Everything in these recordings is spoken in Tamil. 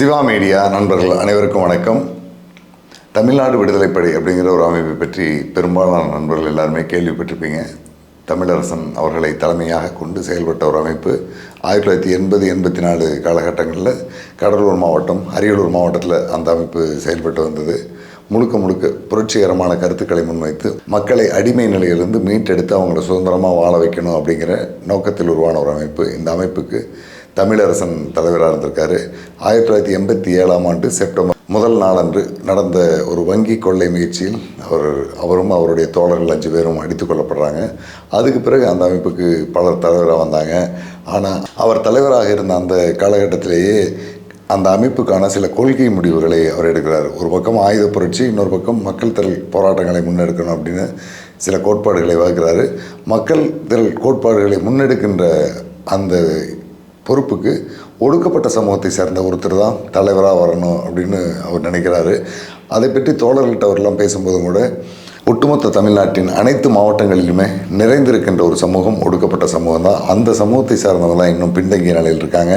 சிவா மீடியா நண்பர்கள் அனைவருக்கும் வணக்கம். தமிழ்நாடு விடுதலைப்படை அப்படிங்கிற ஒரு அமைப்பை பற்றி பெரும்பாலான நண்பர்கள் எல்லாருமே கேள்விப்பட்டிருப்பீங்க. தமிழரசன் அவர்களை தலைமையாக கொண்டு செயல்பட்ட ஒரு அமைப்பு. ஆயிரத்தி தொள்ளாயிரத்தி எண்பது எண்பத்தி நாலு காலகட்டங்களில் கடலூர் மாவட்டம் அரியலூர் மாவட்டத்தில் அந்த அமைப்பு செயல்பட்டு வந்தது. முழுக்க முழுக்க புரட்சிகரமான கருத்துக்களை முன்வைத்து மக்களை அடிமை நிலையிலிருந்து மீட்டெடுத்து அவங்கள சுதந்திரமாக வாழ வைக்கணும் அப்படிங்கிற நோக்கத்தில் உருவான ஒரு அமைப்பு. இந்த அமைப்புக்கு தமிழரசன் தலைவராக இருந்திருக்காரு. ஆயிரத்தி தொள்ளாயிரத்தி எண்பத்தி ஏழாம் ஆண்டு செப்டம்பர் முதல் நாளன்று நடந்த ஒரு வங்கி கொள்ளை முயற்சியில் அவர் அவரும் அவருடைய தோழர்கள் அஞ்சு பேரும் அடித்து கொள்ளப்படுறாங்க அதுக்கு பிறகு அந்த அமைப்புக்கு பலர் தலைவராக வந்தாங்க. ஆனால் அவர் தலைவராக இருந்த அந்த காலகட்டத்திலேயே அந்த அமைப்புக்கான சில கொள்கை முடிவுகளை அவர் எடுக்கிறார். ஒரு பக்கம் ஆயுத புரட்சி இன்னொரு பக்கம் மக்கள் திரள் போராட்டங்களை முன்னெடுக்கணும் அப்படின்னு சில கோட்பாடுகளை வகுக்கிறாரு. மக்கள் திரள் கோட்பாடுகளை முன்னெடுக்கின்ற அந்த பொறுப்புக்கு ஒடுக்கப்பட்ட சமூகத்தை சேர்ந்த ஒருத்தர் தான் தலைவராக வரணும் அப்படின்னு அவர் நினைக்கிறாரு. அதை பற்றி தோழர்கள்ட்ட அவரெல்லாம் பேசும்போதும் கூட ஒட்டுமொத்த தமிழ்நாட்டின் அனைத்து மாவட்டங்களிலுமே நிறைந்திருக்கின்ற ஒரு சமூகம் ஒடுக்கப்பட்ட சமூகம் தான். அந்த சமூகத்தை சார்ந்தவங்க தான் இன்னும் பின்தங்கிய நிலையில் இருக்காங்க.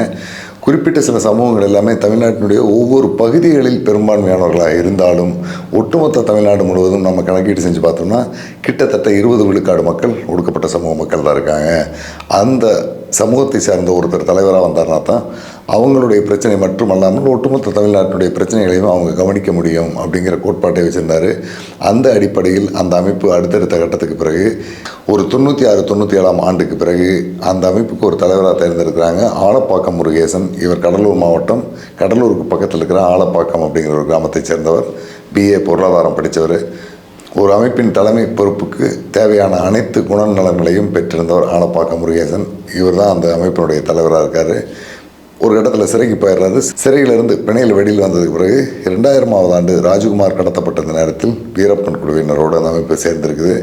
குறிப்பிட்ட சில சமூகங்கள் எல்லாமே தமிழ்நாட்டினுடைய ஒவ்வொரு பகுதிகளில் பெரும்பான்மையானவர்களாக இருந்தாலும் ஒட்டுமொத்த தமிழ்நாடு முழுவதும் நம்ம கணக்கீடு செஞ்சு பார்த்தோம்னா கிட்டத்தட்ட இருபது விழுக்காடு மக்கள் ஒடுக்கப்பட்ட சமூக மக்கள் தான் இருக்காங்க. அந்த சமூகத்தை சார்ந்த ஒருத்தர் தலைவராக வந்தார்னா தான் அவங்களுடைய பிரச்சனை மட்டுமல்லாமல் ஒட்டுமொத்த தமிழ்நாட்டினுடைய பிரச்சனைகளையும் அவங்க கவனிக்க முடியும் அப்படிங்கிற கோட்பாட்டை வச்சுருந்தார். அந்த அடிப்படையில் அந்த அமைப்பு அடுத்தடுத்த கட்டத்துக்கு பிறகு ஒரு தொண்ணூற்றி ஆறு தொண்ணூற்றி ஏழாம் ஆண்டுக்கு பிறகு அந்த அமைப்புக்கு ஒரு தலைவராக தேர்ந்தெடுக்கிறாங்க. ஆலப்பாக்கம் முருகேசன். இவர் கடலூர் மாவட்டம் கடலூருக்கு பக்கத்தில் இருக்கிற ஆலப்பாக்கம் அப்படிங்கிற ஒரு கிராமத்தைச் சேர்ந்தவர். பிஏ பொருளாதாரம் படித்தவர். ஒரு அமைப்பின் தலைமை பொறுப்புக்கு தேவையான அனைத்து குணநலன்களையும் பெற்றிருந்தவர் ஆலப்பாக்கம் முருகேசன். இவர் தான் அந்த அமைப்பினுடைய தலைவராக இருக்கார். ஒரு இடத்துல சிறைக்கு போயிடுறாரு. சிறையிலிருந்து பிணையில் வெளியில் வந்ததுக்கு பிறகு ரெண்டாயிரமாவது ஆண்டு ராஜ்குமார் கடத்தப்பட்ட இந்த நேரத்தில் வீரப்பன் குழுவினரோடு அந்த அமைப்பு சேர்ந்திருக்குது.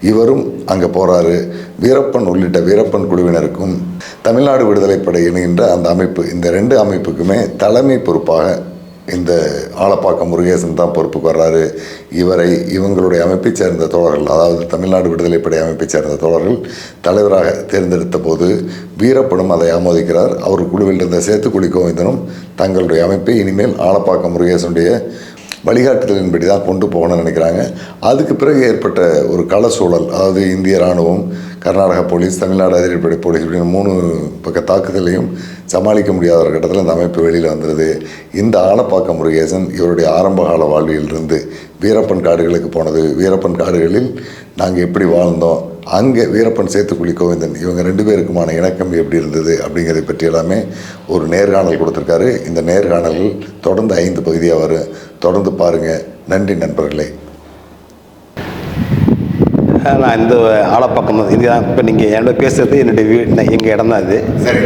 இவரும் அங்கே போகிறாரு வீரப்பன் உள்ளிட்ட வீரப்பன் குழுவினருக்கும் தமிழ்நாடு விடுதலைப்படை இணைகின்ற அந்த அமைப்பு இந்த ரெண்டு அமைப்புக்குமே தலைமை பொறுப்பாக இந்த ஆலப்பாக்கம் முருகேசன் தான் பொறுப்புக்கு வர்றாரு. இவரை இவங்களுடைய அமைப்பைச் சேர்ந்த தோழர்கள் அதாவது தமிழ்நாடு விடுதலைப்படை அமைப்பைச் சேர்ந்த தோழர்கள் தலைவராக தேர்ந்தெடுத்த போது வீரப்பனும் அதை ஆமோதிக்கிறார். அவர் குழுவில் இருந்த சேத்துக்குழி கோவிந்தனும் தங்களுடைய அமைப்பை இனிமேல் ஆலப்பாக்கம் முருகேசனுடைய வழிகாட்டுதலின்படி தான் கொண்டு போகணும்னு நினைக்கிறாங்க. அதுக்கு பிறகு ஏற்பட்ட ஒரு கள சூழல் அதாவது இந்திய இராணுவம் கர்நாடக போலீஸ் தமிழ்நாடு அதிரடிப்படை போலீஸ் இப்படின்னு மூணு பக்க தாக்குதலையும் சமாளிக்க முடியாத ஒரு கட்டத்தில் இந்த அமைப்பு வெளியில் வந்துடுது இந்த ஆலப்பாக்கம் முருகேசன் இவருடைய ஆரம்பகால வாழ்விலிருந்து வீரப்பன் காடுகளுக்கு போனது. வீரப்பன் காடுகளில் நாங்கள் எப்படி வாழ்ந்தோம்? அங்கே வீரப்பன் சேத்துக்குழி கோவிந்தன் இவங்க ரெண்டு பேருக்குமான இணக்கம் எப்படி இருந்தது அப்படிங்கிறதை பற்றி எல்லாமே ஒரு நேர்காணல் கொடுத்துருக்காரு. இந்த நேர்காணல்கள் தொடர்ந்து ஐந்து பகுதியாக வரும். தொடர்ந்து பாருங்கள் நன்றி நண்பர்களே. நான் இந்த ஆலப்பக்கம் இது தான் இப்போ நீங்கள் என்னோட பேசுகிறது என்னுடைய வீடு எங்கள் இடம் தான் சரி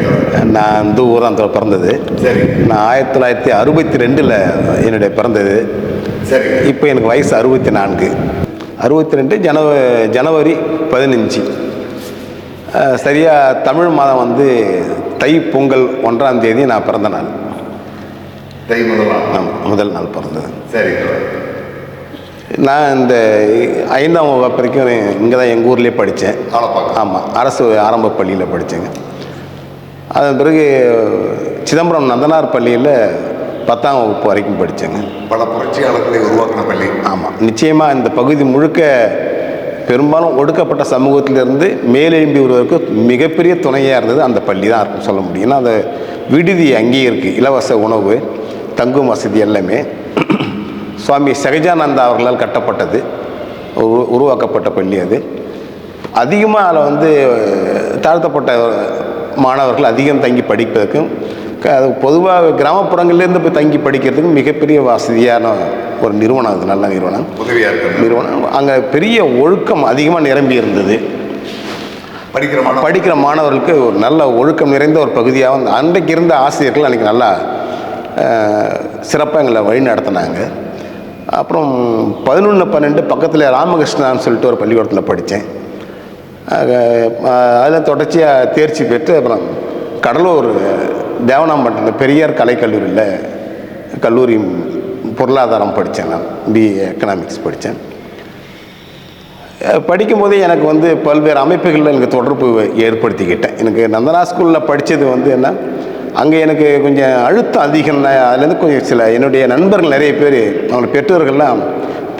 நான் இந்த ஊர் தான் பிறந்தது. சரி. நான் ஆயிரத்தி தொள்ளாயிரத்தி அறுபத்தி ரெண்டில் என்னுடைய பிறந்தது. சரி இப்போ எனக்கு வயசு அறுபத்தி நான்கு அறுபத்தி ரெண்டு ஜனவ ஜனவரி பதினஞ்சு. சரியாக தமிழ் மாதம் வந்து தை பொங்கல் ஒன்றாம் தேதி நான் பிறந்த நாள். தை ஆமாம் முதல் நாள் பிறந்தது. சரி நான் இந்த ஐந்தாம் வகுப்பு வரைக்கும் இங்கே தான் எங்கள் ஊர்லேயே படித்தேன். ஆமாம் அரசு ஆரம்ப பள்ளியில் படித்தேங்க. அதன் பிறகு சிதம்பரம் நந்தனார் பள்ளியில் பத்தாம் வகுப்பு வரைக்கும் படித்தேங்க பல புரட்சியாளர்களை உருவாக்கின பள்ளி. ஆமாம் நிச்சயமாக இந்த பகுதி முழுக்க பெரும்பாலும் ஒடுக்கப்பட்ட சமூகத்திலிருந்து மேலெழும்பி வருவதற்கு மிகப்பெரிய துணையாக இருந்தது அந்த பள்ளி தான் இருக்கும் சொல்ல முடியும். ஏன்னா அந்த விடுதி அங்கேயே இருக்குது இலவச உணவு தங்கும் வசதி எல்லாமே. சுவாமி சகஜானந்தா அவர்களால் கட்டப்பட்டது. உரு உருவாக்கப்பட்ட பள்ளி அது. அதிகமாக அதில் வந்து தாழ்த்தப்பட்ட மாணவர்கள் அதிகம் தங்கி படிப்பதற்கும் அது பொதுவாக கிராமப்புறங்கள்லேருந்து போய் தங்கி படிக்கிறதுக்கும் மிகப்பெரிய வசதியான ஒரு நிறுவனம் அது நல்ல நிறுவனம். உதவியாக நிறுவனம். அங்கே பெரிய ஒழுக்கம் அதிகமாக நிரம்பி இருந்தது. படிக்கிற படிக்கிற மாணவர்களுக்கு ஒரு நல்ல ஒழுக்கம் நிறைந்த ஒரு பகுதியாக வந்து அன்றைக்கு இருந்த ஆசிரியர்கள் அன்றைக்கி நல்லா சிறப்பாக எங்களை வழி நடத்தினாங்க அப்புறம் பதினொன்று பன்னெண்டு பக்கத்தில் ராமகிருஷ்ணான்னு சொல்லிட்டு ஒரு பள்ளிக்கூடத்தில் படித்தேன். அதில் தொடர்ச்சியாக தேர்ச்சி பெற்று அப்புறம் கடலூர் தேவனாம்பட்டினம் பெரியார் கலைக்கல்லூரியில் கல்லூரி பொருளாதாரம் படித்தேன் நான் பிஏ எக்கனாமிக்ஸ் படித்தேன். படிக்கும்போதே எனக்கு வந்து பல்வேறு அமைப்புகளில் எனக்கு தொடர்பு ஏற்படுத்திக்கிட்டேன். எனக்கு நந்தனா ஸ்கூலில் படித்தது வந்து என்ன அங்கே எனக்கு கொஞ்சம் அழுத்தம் அதிகம். அதுலேருந்து கொஞ்சம் சில என்னுடைய நண்பர்கள் நிறைய பேர் அவங்க பெற்றோர்கள்லாம்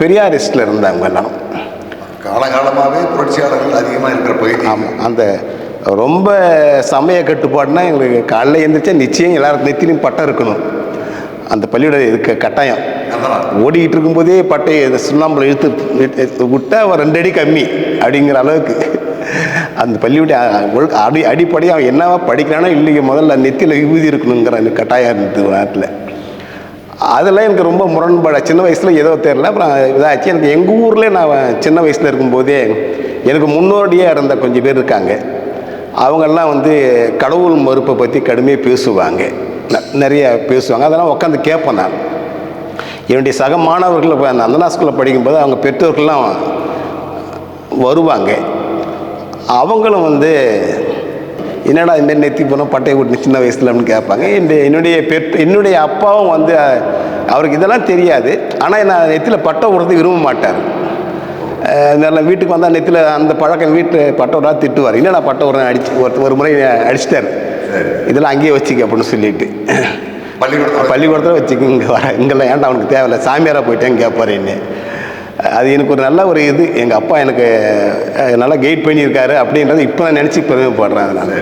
பெரியாரிஸ்டில் இருந்தாங்க எல்லாம். காலகாலமாகவே புரட்சியாளர்கள் அதிகமாக இருக்கிற பகுதி. ஆமாம் அந்த ரொம்ப சமய கட்டுப்பாடுனா எங்களுக்கு காலைல எழுந்திரிச்சா நிச்சயம் எல்லாரும் நெத்திலையும் பட்டம் இருக்கணும். அந்த பள்ளியோட இருக்க கட்டாயம். ஓடிக்கிட்டு இருக்கும்போதே பட்டை சுண்ணாம்பில் இழுத்து இழுத்து விட்டா அவன் ரெண்டு அடி கம்மி அப்படிங்கிற அளவுக்கு. அந்த பள்ளியோட ஒழுக்க அடி அடிப்படையாக அவன் என்னவா படிக்கிறானோ இல்லைங்க முதல்ல நெத்தியில் விபூதி இருக்கணுங்கிற கட்டாயம் இருந்தது நாட்டில் அதெல்லாம் எனக்கு ரொம்ப முரண்பாடு. சின்ன வயசில் ஏதோ தெரில அப்புறம் இதாச்சு எனக்கு எங்கள் ஊரில் நான் சின்ன வயசில் இருக்கும்போதே எனக்கு முன்னோடியாக இருந்த கொஞ்சம் பேர் இருக்காங்க. அவங்கெல்லாம் வந்து கடவுள் மறுப்பை பற்றி கடுமையாக பேசுவாங்க. ந- நிறைய பேசுவாங்க. அதெல்லாம் உட்காந்து கேட்பேன் நான். என்னுடைய சக மாணவர்கள் இப்போ அந்த அந்தனா ஸ்கூலில் படிக்கும்போது அவங்க பெற்றோர்கள்லாம் வருவாங்க. அவங்களும் வந்து என்னடா இதுமாரி நெத்தி போனோம் பட்டையை விட்டு சின்ன வயசில் அப்படின்னு கேட்பாங்க என்னுடைய என்னுடைய பெற்ற என்னுடைய அப்பாவும் வந்து அவருக்கு இதெல்லாம் தெரியாது. ஆனால் நான் நெத்தியில் பட்டை விடுறது விரும்ப மாட்டார். நல்ல வீட்டுக்கு வந்தால் நெத்தியில் அந்த பழக்கம் வீட்டு பட்டை விடா திட்டுவார். என்னடா பட்டை விடுறேன் அடிச்சு ஒரு ஒரு முறை அடிச்சிட்டார். இதெல்லாம் அங்கேயே வச்சுக்க அப்படின்னு சொல்லிட்டு. பள்ளிக்கூடத்தில்? பள்ளிக்கூடத்தில் வச்சுக்க இங்கே வர இங்கெல்லாம் ஏன்டா அவனுக்கு தேவையில்ல? சாமியாராக போயிட்டேன்னு கேட்பாரு என்ன. அது எனக்கு ஒரு நல்ல ஒரு இது. எங்கள் அப்பா எனக்கு நல்லா கைட் பண்ணியிருக்காரு அப்படின்றது இப்போ நான் நினச்சி பெருமைப்படுறேன் அதனால்.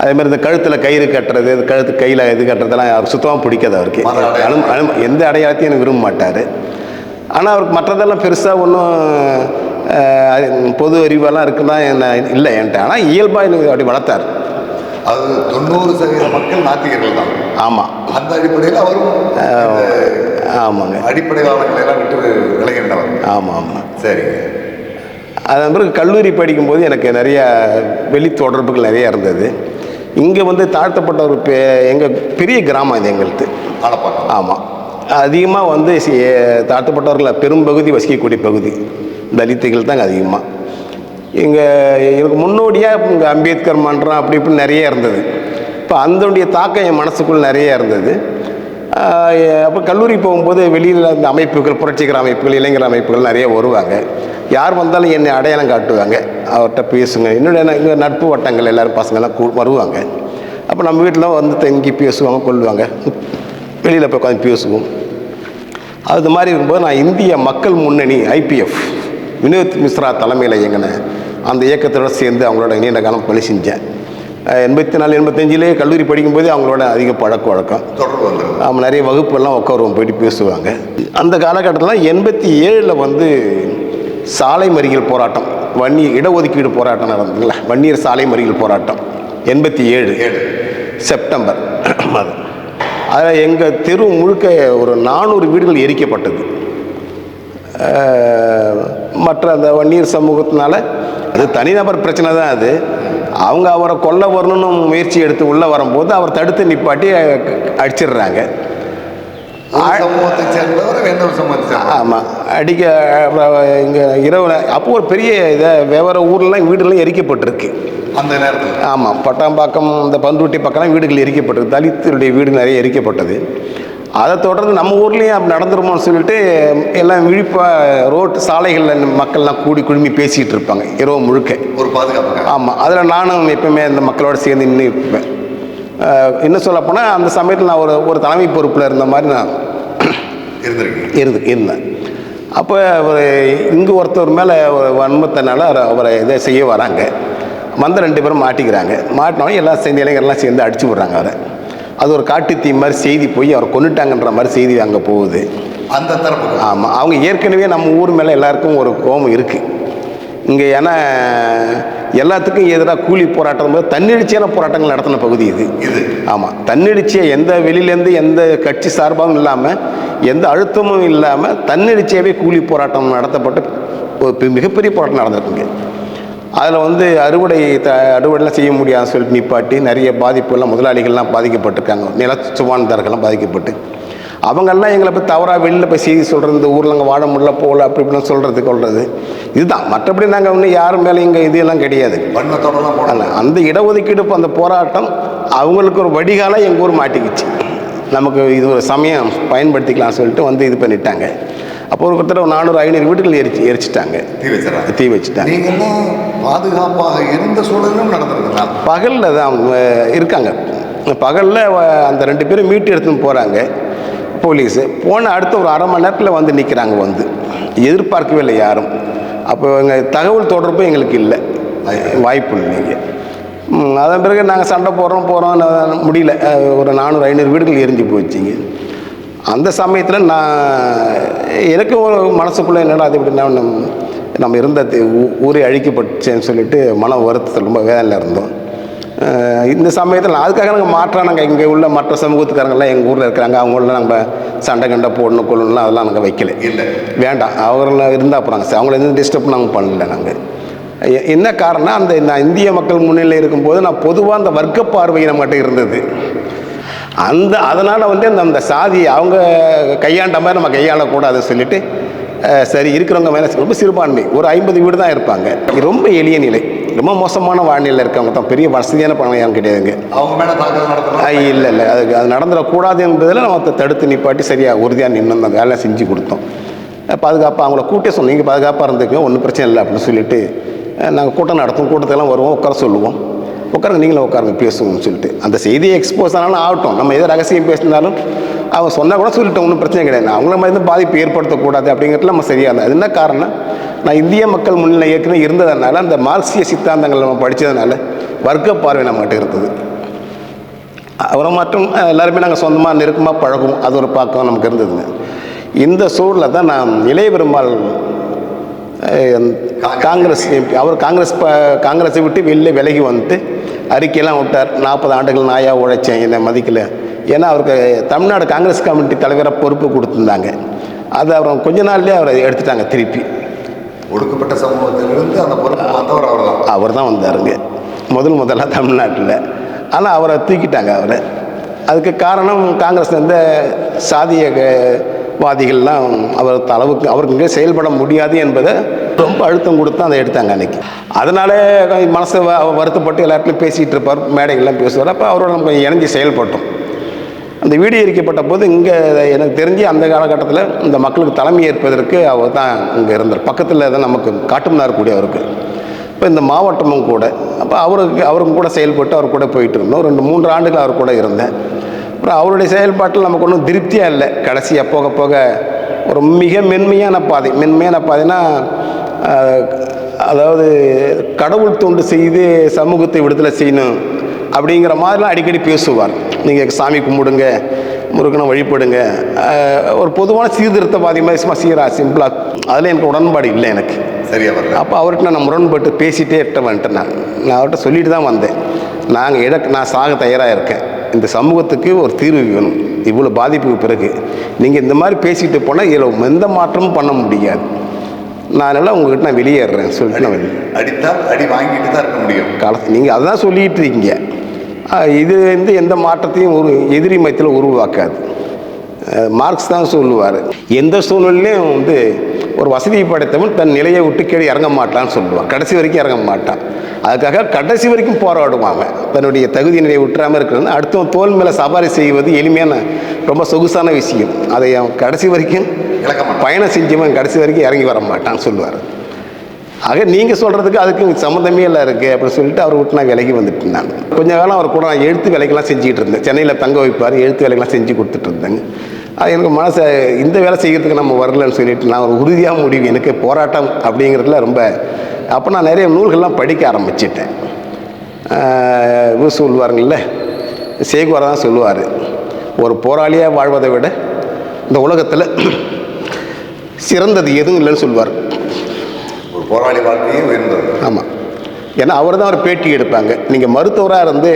அதே மாதிரி இந்த கழுத்தில் கயிறு கட்டுறது கழுத்து கையில் இது கட்டுறதெல்லாம் சுத்தமாக பிடிக்காது அவருக்கு. அனு அனு எந்த அடையாளத்தையும் எனக்கு விரும்ப மாட்டார். ஆனால் அவருக்கு மற்றதெல்லாம் பெருசாக ஒன்றும் பொது அறிவெல்லாம் இருக்குன்னா என்ன இல்லை என்கிட்ட. ஆனால் இயல்பாக எனக்கு அப்படி வளர்த்தார். அது தொண்ணூறு சதவீத மக்கள் நாத்திகர்கள் தான். ஆமாம் அந்த அடிப்படையில் அவரும் ஆமாங்க. அடிப்படைவாதங்களை எல்லாம் விட்டு விலகின்றவர் ஆமாம் ஆமாம் சரிங்க. அதன் பிறகு கல்லூரி படிக்கும்போது எனக்கு நிறைய வெளி தொடர்புகள் நிறைய இருந்தது. இங்கே வந்து தாழ்த்தப்பட்ட ஒரு பெ எங்கள் பெரிய கிராமம் இது எங்களுக்கு ஆமாம் அதிகமாக வந்து சி- பெரும்பகுதி வசிக்கக்கூடிய பகுதி. தலித்துகள் தாங்க அதிகமாக இங்கே எனக்கு முன்னோடியாக இங்கே அம்பேத்கர் மன்றம் அப்படி இப்படி நிறைய இருந்தது. இப்போ அதனுடைய தாக்கம் என் மனசுக்குள் நிறைய இருந்தது. அப்போ கல்லூரி போகும்போது வெளியில் இந்த அமைப்புகள் புரட்சிகர அமைப்புகள் இளைஞர் அமைப்புகள் நிறைய வருவாங்க. யார் வந்தாலும் என்னை அடையாளம் காட்டுவாங்க. அவர்கிட்ட பேசுங்க. என்னுடைய ந- நட்பு வட்டங்கள் எல்லோரும் பசங்கள்லாம் கூ வருவாங்க. அப்போ நம்ம வீட்டில் வந்து தங்கி பேசுவாங்க கொள்வாங்க வெளியில் போய் உட்காந்து பேசுவோம். அது மாதிரி இருக்கும்போது நான் இந்திய மக்கள் முன்னணி ஐபிஎஃப் வினோத் மிஸ்ரா தலைமையில் இயங்கின அந்த இயக்கத்தோட சேர்ந்து அவங்களோட நீண்ட காலம் பணி செஞ்சேன். எண்பத்தி நாலு எண்பத்தஞ்சிலே கல்லூரி படிக்கும்போதே அவங்களோட அதிக பழக்க வழக்கம். அவங்க நிறைய வகுப்பெல்லாம் உட்காருவோம் போயிட்டு பேசுவாங்க. அந்த காலகட்டத்தில் எண்பத்தி ஏழில் வந்து சாலை மறியல் போராட்டம் வன்னி இடஒதுக்கீடு போராட்டம் நடந்ததுங்களா வன்னியர் சாலை மறியல் போராட்டம் எண்பத்தி ஏழு ஏழு. செப்டம்பர். மாதம் அதில் எங்கள் தெரு முழுக்க ஒரு நானூறு வீடுகள் எரிக்கப்பட்டது. மற்ற அந்த வன்னியர் சமூகத்தினால அது தனிநபர் பிரச்சனை தான் அது. அவங்க அவரை கொல்ல வரணும்னு முயற்சி எடுத்து உள்ளே வரும்போது அவர் தடுத்து நிப்பாட்டி அடிச்சிடுறாங்க. ஆமாம் அடிக்க இங்கே இரவு அப்போ ஒரு பெரிய இதை வேற ஊர்லாம் வீடுலாம் எரிக்கப்பட்டிருக்கு. அந்த நேரத்தில். ஆமாம் பட்டாம்பாக்கம் இந்த பந்துட்டி பக்கம்லாம் வீடுகள் எரிக்கப்பட்டது. தலித்துடைய வீடு நிறைய எரிக்கப்பட்டது. அதை தொடர்ந்து நம்ம ஊர்லேயும் அப்படி நடந்துருமோன்னு சொல்லிட்டு எல்லாம் விழிப்பாக ரோட்டு சாலைகளில் மக்கள்லாம் கூடி குழுமி பேசிகிட்டு இருப்பாங்க இரவு முழுக்க. ஒரு பாதுகாப்புக்காக. ஆமாம் அதில் நானும் எப்பவுமே அந்த மக்களோட சேர்ந்து நின்று இருப்பேன். இன்னும் சொல்லப்போனால் அந்த சமயத்தில் நான் ஒரு ஒரு தலைமை பொறுப்பில் இருந்த மாதிரி நான் இருந்து இருந்தேன். அப்போ அவர் இங்கே ஒருத்தர் மேலே ஒரு வன்மத்தினால அவரை இதை செய்ய வராங்க. வந்த ரெண்டு பேரும் மாட்டிக்கிறாங்க. மாட்டினவங்க எல்லாம் சேர்ந்து இளைஞர்லாம் சேர்ந்து அடிச்சு விட்றாங்க அவரை. அது ஒரு காட்டு தீ மாதிரி செய்தி போய் அவரை கொண்டுட்டாங்கன்ற மாதிரி செய்தி அங்கே போகுது. அந்த தரப்புக்கு ஆமாம் அவங்க ஏற்கனவே நம்ம ஊர் மேலே எல்லாருக்கும் ஒரு கோபம் இருக்குது இங்கே ஏன்னா எல்லாத்துக்கும் எதிராக கூலி போராட்டம் போது தன்னெழுச்சியான போராட்டங்கள் நடத்தின பகுதி இது. இது. ஆமாம் தன்னெழுச்சியை எந்த வெளியிலேருந்து எந்த கட்சி சார்பாகவும் இல்லாமல் எந்த அழுத்தமும் இல்லாமல் தன்னெழுச்சியாகவே கூலி போராட்டம் நடத்தப்பட்டு ஒரு மிகப்பெரிய போராட்டம் நடந்திருக்குங்க அதில் வந்து அறுவடை த அறுவடைலாம் செய்ய முடியாதுன்னு சொல்லிட்டு நிப்பாட்டி நிறைய பாதிப்புகள்லாம் முதலாளிகள்லாம் பாதிக்கப்பட்டிருக்காங்க. நிலச்சுவான்தார்கள்லாம் பாதிக்கப்பட்டு. அவங்கெல்லாம் எங்களை போய் தவறாக வெளியில் போய் செய்தி சொல்கிறது இந்த ஊரில் அங்கே வாழ முடியல போகல அப்படி இப்படின்னு சொல்கிறது கொள்வது இதுதான். மற்றபடி நாங்கள் ஒன்றும் யார் மேலே இங்கே இதெல்லாம் கிடையாது. அல்ல அந்த இடஒதுக்கீடு அந்த போராட்டம் அவங்களுக்கு ஒரு வடிகாலாக எங்கள் ஊர் மாட்டிக்கிச்சு. நமக்கு இது ஒரு சமயம் பயன்படுத்திக்கலாம்னு சொல்லிட்டு வந்து இது பண்ணிட்டாங்க. அப்போ ஒரு கிட்டத்தட்ட ஒரு நானூறு ஐநூறு வீடுகள் எரிச்சு எரிச்சிட்டாங்க. தீ வச்சிடறாங்க தீ வச்சுட்டாங்க. நீங்கெல்லாம் பாதுகாப்பாக இருந்த சூழலும் நடந்திருக்கலாம் பகலில் தான் அவங்க இருக்காங்க. பகலில் அந்த ரெண்டு பேரும் மீட்டு எடுத்துன்னு போகிறாங்க போலீஸு. போன அடுத்த ஒரு அரை மணி நேரத்தில் வந்து நிற்கிறாங்க வந்து. எதிர்பார்க்கவே இல்லை யாரும். அப்போ எங்கள் தகவல் தொடர்பு எங்களுக்கு இல்லை. வாய்ப்பு இல்லைங்க அதன் பிறகு நாங்கள் சண்டை போடுறோம் போகிறோம் முடியல. ஒரு நானூறு ஐநூறு வீடுகள் எரிஞ்சு போச்சுங்க அந்த சமயத்தில் நான் எனக்கு ஒரு மனசுக்குள்ளே என்னடா அது இப்படி நம்ம நம்ம இருந்த ஊரே அழிக்கப்பட்டுச்சேன்னு சொல்லிட்டு மன வருத்தத்தில் ரொம்ப வேதனையில் இருந்தோம். இந்த சமயத்தில் அதுக்காக நாங்கள் மாற்றம் நாங்கள் இங்கே உள்ள மற்ற சமூகத்துக்காரங்கெல்லாம் எங்கள் ஊரில் இருக்கிறாங்க அவங்கள நம்ம சண்டை கண்டை போடணும் கொள்ளணும் அதெல்லாம் நாங்கள் வைக்கல. இல்லை. வேண்டாம். அவங்கள இருந்தால் போகிறாங்க சார் அவங்கள எந்த டிஸ்டர்ப் நாங்கள் பண்ணல நாங்கள் என்ன காரணம் அந்த நான் இந்திய மக்கள் முன்னிலை இருக்கும்போது நான் பொதுவாக அந்த வர்க்க பார்வை நம்மகிட்ட இருந்தது. அந்த அதனால் வந்து அந்த அந்த சாதி அவங்க கையாண்ட மாதிரி நம்ம கையாளக்கூடாதுன்னு சொல்லிட்டு சரி இருக்கிறவங்க மேலே ரொம்ப சிறுபான்மை. ஒரு ஐம்பது வீடு தான் இருப்பாங்க. இது ரொம்ப எளிய நிலை. ரொம்ப மோசமான வாழ்நிலையில் இருக்கவங்க தான். பெரிய வசதியான பணம் யாரும் கிடையாதுங்க. அவங்க மேலே இல்லை இல்லை. அதுக்கு அது நடந்துடக்கூடாது என்பதில் நம்ம தடுத்து நிப்பாட்டி சரியாக உறுதியாக நின்று அந்த வேலை செஞ்சு கொடுத்தோம். பாதுகாப்பாக அவங்கள கூட்டே சொன்னோம். நீங்கள் பாதுகாப்பாக இருந்துக்கங்க. ஒன்றும் பிரச்சனை இல்லை அப்படின்னு சொல்லிட்டு நாங்கள் கூட்டம் நடத்துவோம். கூட்டத்தெல்லாம் வருவோம். உட்கார சொல்லுவோம். உட்காருங்க நீங்களும் உட்காருங்க பேசுவோம்னு சொல்லிட்டு. அந்த செய்தியை எக்ஸ்போஸ் ஆனாலும் ஆகட்டும். நம்ம எதோ ரகசியம் பேசினாலும் அவங்க சொன்னால் கூட சொல்லிட்டோம் ஒன்றும் பிரச்சனை கிடையாது. அவங்கள மாதிரி இருந்து பாதிப்பு ஏற்படுத்தக்கூடாது அப்படிங்கிறதுல நம்ம சரியாக இருந்தது அது என்ன காரணம்? நான் இந்திய மக்கள் முன்னிலை ஏற்கனவே இருந்ததுனால அந்த மார்க்சிய சித்தாந்தங்கள் நம்ம படித்ததுனால வர்க்க பார்வை நம்மகிட்ட இருந்தது. அவரை மட்டும் எல்லாருமே நாங்கள் சொந்தமாக நெருக்கமாக பழகுவோம் அது ஒரு பக்கம் நமக்கு இருந்ததுங்க. இந்த சூழலில் தான் நான் இளைய பெருமாள் காங்கிரஸ் எம்பி அவர் காங்கிரஸ் ப காங்கிரஸை விட்டு வெளில விலகி வந்துட்டு அறிக்கையெல்லாம் விட்டார். நாற்பது ஆண்டுகள் நாயாக உழைச்சேன் என்னை மதிக்கல. ஏன்னா அவருக்கு தமிழ்நாடு காங்கிரஸ் கமிட்டி தலைவராக பொறுப்பு கொடுத்துருந்தாங்க. அது அவர் கொஞ்ச நாள்லேயே அவரை எடுத்துட்டாங்க திருப்பி. ஒடுக்கப்பட்ட சமூகத்திலிருந்து அந்த பொறுப்பு வந்தவர் அவர் தான் அவர் தான் வந்தாருங்க. முதல் முதலாக தமிழ்நாட்டில். ஆனால் அவரை தூக்கிட்டாங்க அவரை. அதுக்கு காரணம் காங்கிரஸ் இந்த சாதிய வாதிகள்லாம் அவர் அளவுக்கு அவருக்கு இங்கே செயல்பட முடியாது என்பதை ரொம்ப அழுத்தம் கொடுத்து அதை எடுத்தாங்க அன்னைக்கு. அதனால மனசை மனசு வருத்தப்பட்டு எல்லாத்துலையும் பேசிகிட்டு இருப்பார் மேடைகள்லாம் பேசுவார். அப்போ அவரோட நம்ம இணைஞ்சு செயல்பட்டோம். அந்த வீடியோ எரிக்கப்பட்ட போது இங்கே எனக்கு தெரிஞ்சு அந்த காலகட்டத்தில் இந்த மக்களுக்கு தலைமை ஏற்பதற்கு அவர் தான் இங்கே இருந்தார். பக்கத்தில் தான் நமக்கு காட்டுமனார் கூடிய அவருக்கு. இப்போ இந்த மாவட்டமும் கூட அப்போ அவருக்கு அவருக்கும் கூட செயல்பட்டு அவர் கூட போயிட்டு இருந்தோம். ரெண்டு மூன்று ஆண்டுகள் அவர் கூட இருந்தேன். அப்புறம் அவருடைய செயல்பாட்டில் நமக்கு ஒன்றும் திருப்தியாக இல்லை. கடைசியாக போக போக ஒரு மிக மென்மையான பாதை. மென்மையான பாதைனா அதாவது கடவுள் தொண்டு செய்து சமூகத்தை விடுதலை செய்யணும் அப்படிங்கிற மாதிரிலாம் அடிக்கடி பேசுவார். நீங்கள் சாமி கும்பிடுங்க முருகனை வழிபடுங்க. ஒரு பொதுவான சீர்திருத்தவாதி மாதிரி சும்மா சீரா சிம்பிளாக அதில் எனக்கு உடன்பாடு இல்லை எனக்கு. சரியா வரல. அப்போ அவர்கிட்ட நான் முரண்பட்டு பேசிட்டே இருக்க வந்துட்டேன் நான். நான் அவர்கிட்ட சொல்லிட்டு தான் வந்தேன். நாங்கள் இட நான் சாக தயாராக இருக்கேன். இந்த சமூகத்துக்கு ஒரு தீர்வு வேணும். இவ்வளோ பாதிப்புக்கு பிறகு. நீங்கள் இந்த மாதிரி பேசிட்டு போனால் இதில் எந்த மாற்றமும் பண்ண முடியாது. நான் அதனால் உங்ககிட்ட நான் வெளியேறேன். சொல்லிட்டு நான் அடித்தால் அடி வாங்கிட்டு தான் இருக்க முடியும். காலத்து நீங்கள் அதுதான் சொல்லிட்டு இருக்கீங்க. இது வந்து எந்த மாற்றத்தையும் ஒரு எதிரி மையத்தில் உருவாக்காது. மார்க்ஸ் தான் சொல்லுவார். எந்த சூழ்நிலையும் வந்து ஒரு வசதி படைத்தவன் தன் நிலையை விட்டு கீழே இறங்க மாட்டான்னு சொல்லுவான். கடைசி வரைக்கும் இறங்க மாட்டான். அதுக்காக கடைசி வரைக்கும் போராடுவான் அவன். தன்னுடைய தகுதி நிலையை விட்டுறாமல் இருக்கிறது அடுத்தவன் தோல் மேலே சவாரி செய்வது எளிமையான ரொம்ப சொகுசான விஷயம். அதை அவன் கடைசி வரைக்கும் பயணம் செஞ்சவன் கடைசி வரைக்கும் இறங்கி வர மாட்டான்னு சொல்லுவார். ஆக நீங்கள் சொல்கிறதுக்கு அதுக்கு சம்மந்தமே இல்லை இருக்குது அப்படின்னு சொல்லிட்டு அவர் விட்டு நான் விலகி வந்துட்டு நான் கொஞ்ச காலம் அவர் கூட நான் எழுத்து வேலைக்கெல்லாம் செஞ்சுக்கிட்டு இருந்தேன். சென்னையில் தங்க வைப்பார் எழுத்து வேலைக்கெல்லாம் செஞ்சு கொடுத்துட்டு இருந்தேங்க. அது எனக்கு மனசை இந்த வேலை செய்கிறதுக்கு நம்ம வரலன்னு சொல்லிட்டு நான் ஒரு உறுதியாக முடிவு எனக்கு போராட்டம் அப்படிங்கிறதுல ரொம்ப அப்போ நான் நிறைய நூல்கள்லாம் படிக்க ஆரம்பிச்சிட்டேன். இவர் சொல்லுவாருங்கள்ல சேகுவார் தான் சொல்லுவார் ஒரு போராளியாக வாழ்வதை விட இந்த உலகத்தில் சிறந்தது எதுவும் இல்லைன்னு சொல்லுவார். ஒரு போராளி வாழ்க்கையே உயர்ந்தது ஆமாம் ஏன்னா அவர் தான் ஒரு பேட்டி எடுப்பாங்க. நீங்கள் மருத்துவராக இருந்து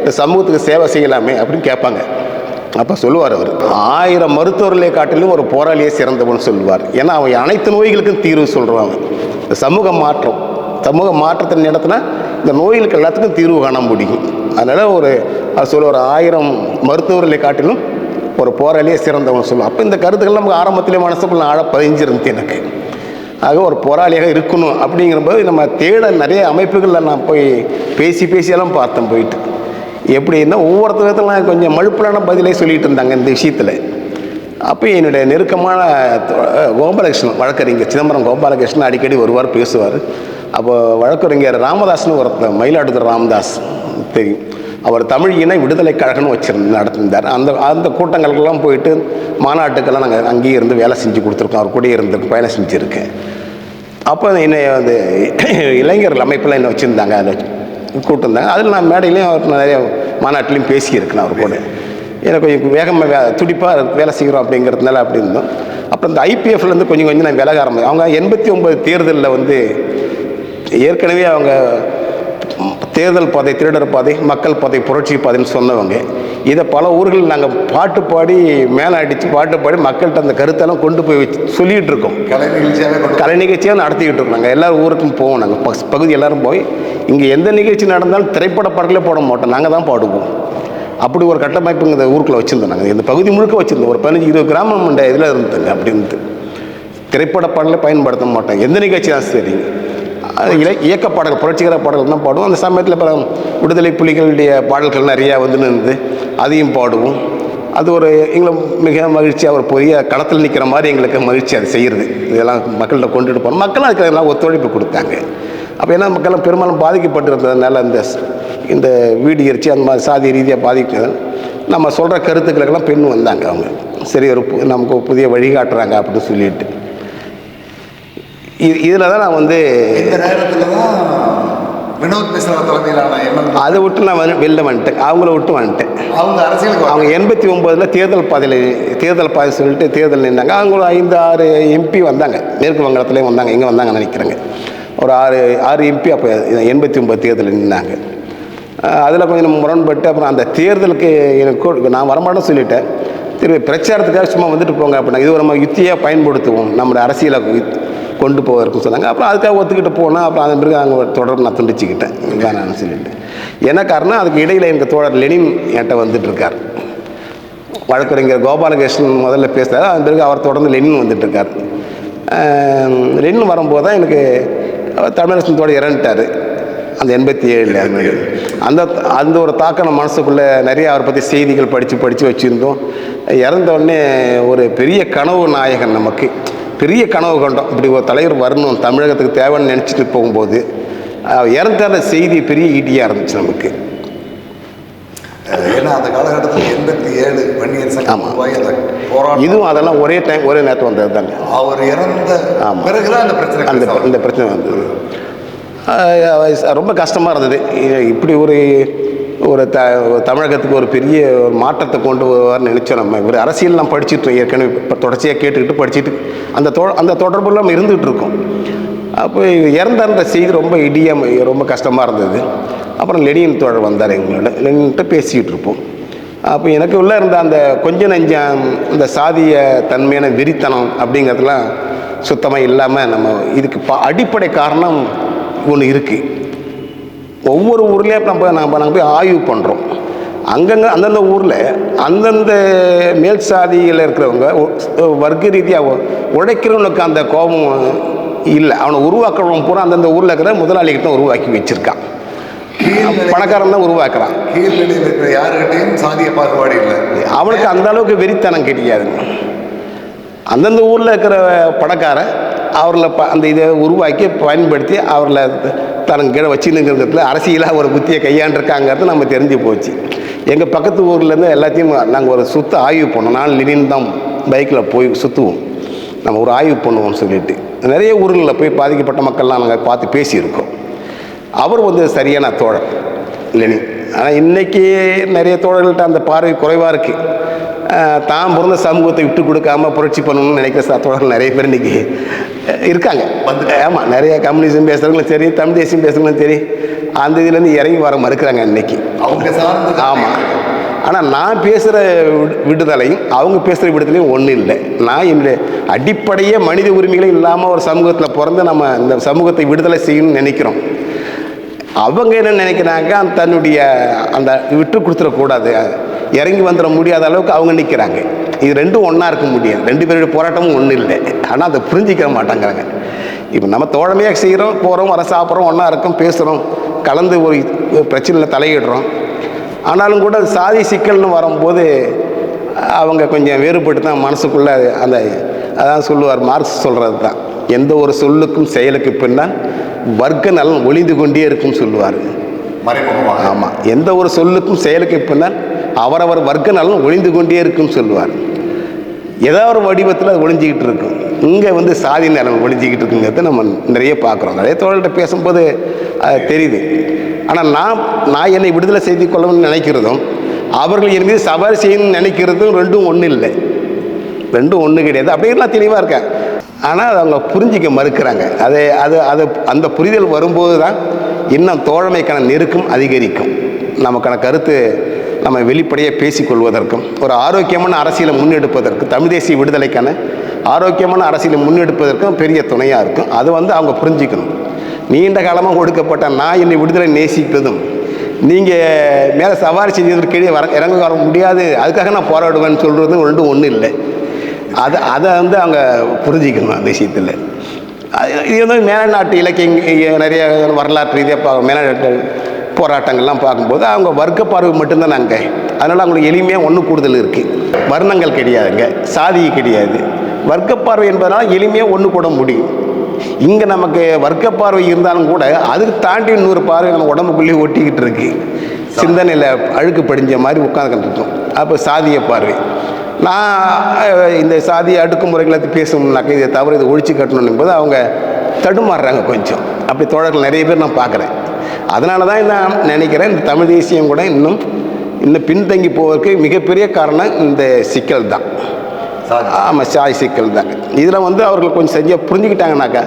இந்த சமூகத்துக்கு சேவை செய்யலாமே அப்படின்னு கேட்பாங்க. அப்போ சொல்லுவார் அவர் ஆயிரம் மருத்துவர்களை காட்டிலும் ஒரு போராளியே சிறந்தவன் சொல்லுவார். ஏன்னா அவன் அனைத்து நோய்களுக்கும் தீர்வு சொல்கிறாங்க இந்த சமூக மாற்றம் சமூக மாற்றத்தின் இடத்துல இந்த நோய்களுக்கு எல்லாத்துக்கும் தீர்வு காண முடியும். அதனால் ஒரு அவர் சொல்லுவார் ஆயிரம் மருத்துவர்களை காட்டிலும் ஒரு போராளியே சிறந்தவன் சொல்லுவார். அப்போ இந்த கருத்துக்கள் நமக்கு ஆரம்பத்திலே மனசுக்குள்ள ஆழ பதிஞ்சிருந்து எனக்கு. ஆக ஒரு போராளியாக இருக்கணும் அப்படிங்கிறபோது நம்ம தேட நிறைய அமைப்புகளில் நான் போய் பேசி பேசியெல்லாம் பார்த்தேன் போயிட்டு. எப்படின்னா ஒவ்வொருத்த விதத்தில் கொஞ்சம் மழுப்பலான பதிலே சொல்லிட்டு இருந்தாங்க இந்த விஷயத்தில். அப்போ என்னுடைய நெருக்கமான கோபாலகிருஷ்ணன் வழக்கறிஞர் சிதம்பரம் கோபாலகிருஷ்ணன் அடிக்கடி வருவார் பேசுவார். அப்போ வழக்கறிஞர் ராமதாஸ்னு ஒருத்தர் மயிலாடுதுறை ராமதாஸ் தெரியும். அவர் தமிழ் இன விடுதலை கழகம்னு வச்சிருந்து நடத்திருந்தார். அந்த அந்த கூட்டங்களுக்கெல்லாம் போயிட்டு மாநாட்டுக்கெல்லாம் நாங்கள் அங்கேயே இருந்து வேலை செஞ்சு கொடுத்துருக்கோம். அவர் கூட இருந்து பயணம் செஞ்சுருக்கேன். அப்போ என்னை வந்து இளைஞர்கள் அமைப்பெல்லாம் என்ன வச்சுருந்தாங்க. அதை கூப்பிட்டுருந்தாங்க. அதில் நான் மேடையிலையும் அவர் நிறைய மாநாட்டிலையும் பேசியிருக்கேன் அவர் கூட. எனக்கு கொஞ்சம் வேகமாக வே துடிப்பாக வேலை செய்கிறோம் அப்படிங்கிறதுனால அப்படி இருந்தோம். அப்புறம் இந்த ஐபிஎஃப்லேருந்து கொஞ்சம் கொஞ்சம் நான் விலக ஆரம்பிச்சேன். அவங்க எண்பத்தி ஒம்பது தேர்தலில் வந்து ஏற்கனவே அவங்க தேர்தல் பாதை திருடர் பாதை மக்கள் பாதை புரட்சி பாதைன்னு சொன்னவங்க. இதை பல ஊர்கள் நாங்கள் பாட்டு பாடி மேலே அடித்து பாட்டு பாடி மக்கள்கிட்ட அந்த கருத்தெல்லாம் கொண்டு போய் வச்சு சொல்லிகிட்டு இருக்கோம். கலை நிகழ்ச்சியாகவே கொண்டு கலை நிகழ்ச்சியாக நடத்திக்கிட்டு இருக்கோம் நாங்கள் எல்லா ஊருக்கும் போவோம் நாங்கள் பஸ் பகுதி எல்லாரும் போய் இங்கே எந்த நிகழ்ச்சி நடந்தாலும் திரைப்பட பாடலே போட மாட்டோம். நாங்கள் தான் பாடுவோம். அப்படி ஒரு கட்டமைப்பு இந்த ஊருக்குள்ள வச்சுருந்தோம் நாங்கள் இந்த பகுதி முழுக்க வச்சுருந்தோம். ஒரு பதினஞ்சு இருபது கிராமம் இதில் இருந்துங்க அப்படின்ட்டு. திரைப்பட பாடலே பயன்படுத்த மாட்டோம். எந்த நிகழ்ச்சி தான் சரி. இலை இயக்க பாடல் புரட்சிகர பாடல்கள் தான் பாடுவோம். அந்த சமயத்தில் அப்புறம் விடுதலை புலிகளுடைய பாடல்கள் நிறையா வந்து நின்று அதையும் பாடுவோம். அது ஒரு எங்களை மிக மகிழ்ச்சியாக ஒரு பெரிய களத்தில் நிற்கிற மாதிரி எங்களுக்கு மகிழ்ச்சி அது செய்கிறது இதெல்லாம் மக்கள்கிட்ட கொண்டுட்டு போகிறோம் மக்களும் அதுக்கு எல்லாம் ஒத்துழைப்பு கொடுத்தாங்க. அப்போ என்ன மக்களும் பெரும்பாலும் பாதிக்கப்பட்டிருந்ததுனால இந்த இந்த வீடு எரிச்சி அந்த மாதிரி சாதி ரீதியாக பாதிக்கிறது நம்ம சொல்கிற கருத்துக்களுக்கெல்லாம் பெண் வந்தாங்க அவங்க. சரி ஒரு பு- நமக்கு புதிய வழிகாட்டுறாங்க அப்படின்னு சொல்லிட்டு. இது இதில் தான் நான் வந்து இந்த நேரத்தில் தான் வினோத் மிஸ்ரா தலைமையிலான எம்எல்ஏ அதை விட்டு நான் வந்து வெளில வந்துட்டேன். அவங்கள விட்டு வந்துட்டேன். அவங்க அரசியலுக்கு அவங்க எண்பத்தி ஒம்போதில் தேர்தல் பாதையில் தேர்தல் பாதை சொல்லிட்டு தேர்தல் நின்னாங்க. அவங்க ஒரு ஐந்து ஆறு எம்பி வந்தாங்க. மேற்கு வங்காளத்துலேயும் வந்தாங்க. இங்கே வந்தாங்கன்னு நினைக்கிறேங்க. ஒரு ஆறு ஆறு எம்பி அப்போ எண்பத்தி ஒம்பது தேர்தலில் நின்னாங்க. அதில் கொஞ்சம் முரண்பட்டு அப்புறம் அந்த தேர்தலுக்கு எனக்கு நான் வரமாட்டேன்னு சொல்லிட்டேன். திரும்பி பிரச்சாரத்துக்காக சும்மா வந்துட்டு போங்க அப்படின்னா இது நம்ம யுத்தியாக பயன்படுத்துவோம். நம்மளோட அரசியலை கொண்டு போவதற்கும் சொன்னாங்க. அப்புறம் அதுக்காக ஒத்துக்கிட்டு போனால் அப்புறம் அதன் பிறகு அவங்க தொடர்பு நான் துண்டிச்சுக்கிட்டேன். வேணான்னு சொல்லிட்டு. என்ன காரணம் அதுக்கு இடையில் எனக்கு தோழர் லெனின் என்கிட்ட வந்துட்டுருக்கார். வழக்கறிஞர் கோபாலகிருஷ்ணன் முதல்ல பேசுகிறார் அதன் பிறகு அவர் தொடர்ந்து லெனின் வந்துட்டுருக்கார். லெனின் வரும்போது தான் எனக்கு தமிழரசன் தமிழரசனத்தோட இறந்துட்டார். அந்த எண்பத்தி ஏழில் அந்த அந்த ஒரு தாக்கம் நம்ம மனசுக்குள்ளே நிறைய அவரை பற்றி செய்திகள் படித்து படித்து வச்சுருந்தோம். இறந்த ஒரு பெரிய கனவு நாயகன் நமக்கு. பெரிய கனவு கண்டோம். இப்படி ஒரு தலைவர் வரணும் தமிழகத்துக்கு தேவைன்னு நினச்சிட்டு போகும்போது அவர் இறந்த அந்த செய்தி பெரிய ஈட்டியாக இருந்துச்சு நமக்கு. ஏன்னா அந்த காலகட்டத்தில் எண்பத்தி ஏழு வன்னியர் சங்கம் போராட்டம் இதுவும் அதெல்லாம் ஒரே டைம் ஒரே நேரத்தில் வந்தது தாங்க. அவர் இறந்த. பிறகுதான் அந்த பிரச்சனை அந்த இந்த பிரச்சனை வந்தது. ரொம்ப கஷ்டமாக இருந்தது. இப்படி ஒரு ஒரு த தமிழகத்துக்கு ஒரு பெரிய ஒரு மாற்றத்தை கொண்டு வருவார்னு நினச்சோம் நம்ம. ஒரு அரசியல் நான் படிச்சுட்டோம் ஏற்கனவே இப்போ தொடர்ச்சியாக கேட்டுக்கிட்டு படிச்சுட்டு அந்த தொ அந்த தொடர்பு நம்ம இருந்துகிட்டு இருக்கும் அப்போ இறந்தார்ன்ற செய்தி ரொம்ப இடியம் ரொம்ப கஷ்டமாக இருந்தது. அப்புறம் லெனின் தோழர் வந்தார் எங்களோட. லெனின்கிட்ட பேசிக்கிட்டு இருப்போம். அப்போ எனக்கு உள்ளே இருந்த அந்த கொஞ்ச நஞ்சம் இந்த சாதிய தன்மையான வெறித்தனம் அப்படிங்கிறதுலாம் சுத்தமாக இல்லாமல் நம்ம இதுக்கு பா அடிப்படை காரணம் ஒன்று இருக்குது ஒவ்வொரு ஊர்லேயும் நம்ம நம்ம நாங்கள் போய் ஆய்வு பண்ணுறோம் அங்கங்கே அந்தந்த ஊரில் அந்தந்த மேல் சாதியில் இருக்கிறவங்க வர்க்க ரீதியாக உழைக்கிறவனுக்கு அந்த கோபம் இல்லை. அவனை உருவாக்குறவன் பூரா அந்தந்த ஊரில் இருக்கிற முதலாளிகிட்ட உருவாக்கி வச்சுருக்கான். பணக்காரன் தான் உருவாக்குறான். யாருக்கிட்டையும் சாதிய பாகுபாடு இல்லை. அவனுக்கு அந்த அளவுக்கு வெறித்தனம் கிடையாது. அந்தந்த ஊரில் இருக்கிற பணக்காரன் அவரில் ப அந்த இதை உருவாக்கி பயன்படுத்தி அவரில் தனக்கு கீழே வச்சுருங்கிறதுல அரசியலாக ஒரு புத்தியை கையாண்டிருக்காங்கிறது நம்ம தெரிஞ்சு போச்சு. எங்கள் பக்கத்து ஊர்லேருந்து எல்லாத்தையும் நாங்கள் ஒரு சுத்த ஆய்வு பண்ணோம். நான் லினின் தான் பைக்கில் போய் சுற்றுவோம் நம்ம ஒரு ஆய்வு பண்ணுவோம்னு சொல்லிட்டு. நிறைய ஊர்களில் போய் பாதிக்கப்பட்ட மக்கள்லாம் நாங்கள் பார்த்து பேசியிருக்கோம். அவர் வந்து சரியான தோழர் லெனின் ஆனால் இன்னைக்கு நிறைய தோழர்கள்ட்ட அந்த பார்வை குறைவாக இருக்குது தான் பிறந்த சமூகத்தை விட்டு கொடுக்காம புரட்சி பண்ணணும்னு நினைக்கிற தோழர்கள் நிறைய பேர் இன்னைக்கு அஹ், இருக்காங்க. ஆமாம் நிறைய கம்யூனிசம் பேசுகிறவங்களும் சரி தமிழ் தேசியம் பேசுகிறவங்களும் சரி அந்த இதுலேருந்து இறங்கி வர மறுக்கிறாங்க இன்னைக்கு. அவங்க சார்ந்த ஆமாம் ஆனால் நான் பேசுகிற விடுதலையும் அவங்க பேசுகிற விடுதலையும் ஒன்றும் இல்லை. நான் என்னுடைய அடிப்படையே மனித உரிமைகளும் இல்லாமல் ஒரு சமூகத்தில் பிறந்து நம்ம இந்த சமூகத்தை விடுதலை செய்யணும்னு நினைக்கிறோம். அவங்க என்ன நினைக்கிறாங்க? தன்னுடைய அந்த விட்டு கொடுத்துடக்கூடாது இறங்கி வந்துட முடியாத அளவுக்கு அவங்க நிற்கிறாங்க இது ரெண்டும் ஒன்றா இருக்க முடியாது. ரெண்டு பேருடைய போராட்டமும் ஒன்றும் இல்லை. ஆனால் அதை புரிஞ்சிக்க மாட்டாங்கிறாங்க. இப்போ நம்ம தோழமையாக செய்கிறோம் போகிறோம் வர சாப்பிட்றோம் ஒன்றா இருக்கோம் பேசுகிறோம் கலந்து ஒரு பிரச்சனையில் தலையிடுறோம். ஆனாலும் கூட அது சாதி சிக்கல்னு வரும்போது அவங்க கொஞ்சம் வேறுபட்டு தான் மனசுக்குள்ளே அந்த அதான் சொல்லுவார் மார்க்ஸ் சொல்கிறது தான். எந்த ஒரு சொல்லுக்கும் செயலுக்கு பின்னால் வர்க்க நலன் ஒளிந்து கொண்டே இருக்கும்னு சொல்லுவார். ஆமாம் எந்த ஒரு சொல்லுக்கும் செயலுக்கும் பின்னால் அவரவர் வர்க்க நலன் ஒளிந்து கொண்டே இருக்குன்னு சொல்லுவார். ஏதோ ஒரு வடிவத்தில் அது ஒளிஞ்சிக்கிட்டு இருக்கும். இங்கே வந்து சாதி நலன் ஒளிஞ்சிக்கிட்டு இருக்குங்கிறத நம்ம நிறைய பார்க்குறோம். நிறைய தோழர்கிட்ட பேசும்போது அது தெரியுது. ஆனால் நான் நான் என்னை விடுதலை செய்து கொள்ளணும்னு நினைக்கிறதும் அவர்கள் என் மீது சவாரி செய்யணும்னு நினைக்கிறதும் ரெண்டும் ஒன்றும் இல்லை ரெண்டும் ஒன்று கிடையாது. அப்படிலாம் தெளிவாக இருக்கேன். ஆனால் அதை அவங்க புரிஞ்சிக்க மறுக்கிறாங்க. அது அது அது அந்த புரிதல் வரும்போது தான் இன்னும் தோழமைக்கான நெருக்கம் அதிகரிக்கும். நமக்கான கருத்து நம்ம வெளிப்படையாக பேசிக்கொள்வதற்கும் ஒரு ஆரோக்கியமான அரசியலை முன்னெடுப்பதற்கு தமிழ் தேசிய விடுதலைக்கான ஆரோக்கியமான அரசியலை முன்னெடுப்பதற்கும் பெரிய துணையாக இருக்கும். அது வந்து அவங்க புரிஞ்சிக்கணும். நீண்ட காலமாக கொடுக்கப்பட்ட நான் என்னை விடுதலை நேசிப்பதும் நீங்கள் மேலே சவாரி செஞ்சதற்கு கீழே வர இறங்க வர முடியாது அதுக்காக நான் போராடுவேன்னு சொல்கிறதும் ரெண்டும் ஒன்றும் இல்லை. அதை அதை வந்து அவங்க புரிஞ்சிக்கணும் அந்த விஷயத்தில். இது வந்து மேலநாட்டு இலக்கிய நிறைய வரலாற்று ரீதியாக மேலநாட்டு போராட்டங்கள்லாம் பார்க்கும்போது அவங்க வர்க்க பார்வை மட்டும்தான் அங்கே. அதனால் அவங்களுக்கு எளிமையாக ஒன்று கூடுதல் இருக்குது வர்ணங்கள் கிடையாதுங்க சாதி கிடையாது. வர்க்க பார்வை என்பதனால் எளிமையாக ஒன்று கூட முடியும். இங்கே நமக்கு வர்க்க பார்வை இருந்தாலும் கூட அதுக்கு தாண்டி இன்னொரு பார்வை நம்ம உடம்புக்குள்ளேயே ஒட்டிக்கிட்டு இருக்கு. சிந்தனையில் அழுக்கு படிஞ்ச மாதிரி உட்காந்துக்கிட்டு இருக்கோம். அப்போ சாதிய பார்வை. நான் இந்த சாதி அடுக்குமுறைகளை பத்தி பேசணும்னாக்க இதை தவிர இதை ஒழிச்சு கட்டணும் போது அவங்க தடுமாறுறாங்க கொஞ்சம். அப்படி தோழர்கள் நிறைய பேர் நான் பார்க்குறேன். அதனால தான் நான் நினைக்கிறேன். இந்த தமிழ் தேசியம் கூட இன்னும் இன்னும் பின்தங்கி போவதற்கு மிகப்பெரிய காரணம் இந்த சிக்கல் தான். ஆமாம் சாய் சிக்கல் தான். இதில் வந்து அவர்கள் கொஞ்சம் சரியாக புரிஞ்சுக்கிட்டாங்கனாக்கா